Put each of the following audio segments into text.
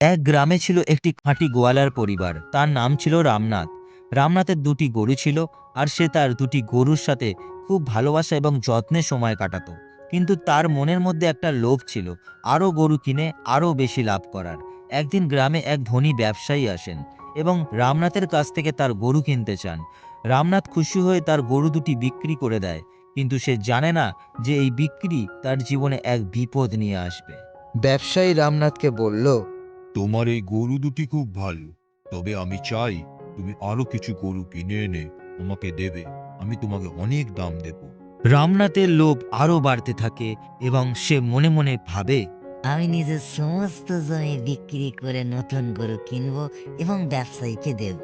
এক গ্রামে ছিল একটি খাঁটি গোয়ালার পরিবার। তার নাম ছিল রামনাথ। রামনাথের দুটি গরু ছিল আর সে তার দুটি গরুর সাথে খুব ভালোবাসা এবং যত্নে সময় কাটাতো। কিন্তু তার মনের মধ্যে একটা লোভ ছিল, আরও গরু কিনে আরও বেশি লাভ করার। একদিন গ্রামে এক ধনী ব্যবসায়ী আসেন এবং রামনাথের কাছ থেকে তার গরু কিনতে চান। রামনাথ খুশি হয়ে তার গরু দুটি বিক্রি করে দেয়, কিন্তু সে জানে না যে এই বিক্রি তার জীবনে এক বিপদ নিয়ে আসবে। ব্যবসায়ী রামনাথকে বলল তোমার এই গরু দুটি খুব ভালো তবে আমি চাই তুমি আরও কিছু গরু কিনে এনে আমাকে দেবে আমি তোমাকে অনেক দাম দেব। রামনাথের লোভ আরও বাড়তে থাকে এবং সে মনে মনে ভাবে আমি নিজের সমস্ত জমি বিক্রি করে নতুন গরু কিনব এবং ব্যবসায়ীকে দেব।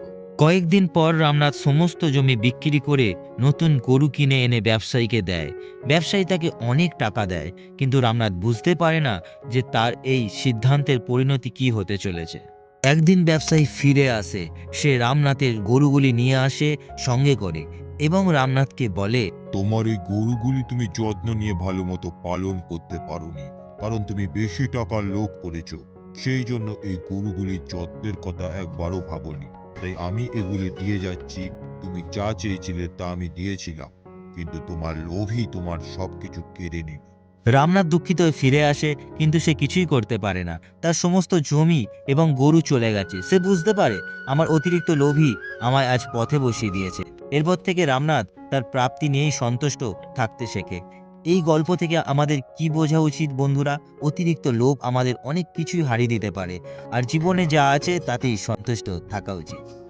কয়েকদিন পর রামনাথ সমস্ত জমি বিক্রি করে নতুন গরু কিনে এনে ব্যবসায়ীকে দেয়। ব্যবসায়ী তাকে অনেক টাকা দেয়, কিন্তু রামনাথ বুঝতে পারে না যে তার এই সিদ্ধান্তের পরিণতি কি হতে চলেছে। একদিন ব্যবসায়ী ফিরে আসে, সে রামনাথের গরুগুলি নিয়ে আসে, সঙ্গে করে এবং রামনাথকে বলে, তোমার এই গরুগুলি তুমি যত্ন নিয়ে ভালো মতো পালন করতে পারোনি, কারণ তুমি বেশি টাকার লোভ করেছ। সেই জন্য এই গরুগুলির যত্নের কথা একবারও ভাবনি। তাই আমি এগুলি দিয়ে যাচ্ছি। তুমি যা চেয়েছিলে তা আমি দিয়েছিলাম, কিন্তু তোমার লোভই তোমার সবকিছু কেড়ে নিল। রামনাথ দুঃখিত ফিরে আসে, কিন্তু সে কিছুই করতে পারে না। তার সমস্ত জমি এবং গরু চলে গেছে। সে বুঝতে পারে, আমার অতিরিক্ত লোভই আমায় আজ পথে বসিয়ে দিয়েছে। এরপর থেকে রামনাথ তার প্রাপ্তি নিয়েই সন্তুষ্ট থাকতে শেখে। এই গল্প থেকে আমাদের কি বোঝা উচিত বন্ধুরা? অতিরিক্ত লোভ আমাদের অনেক কিছুই হারিয়ে দিতে পারে। আর জীবনে যা আছে তাতেই সন্তুষ্ট থাকা উচিত।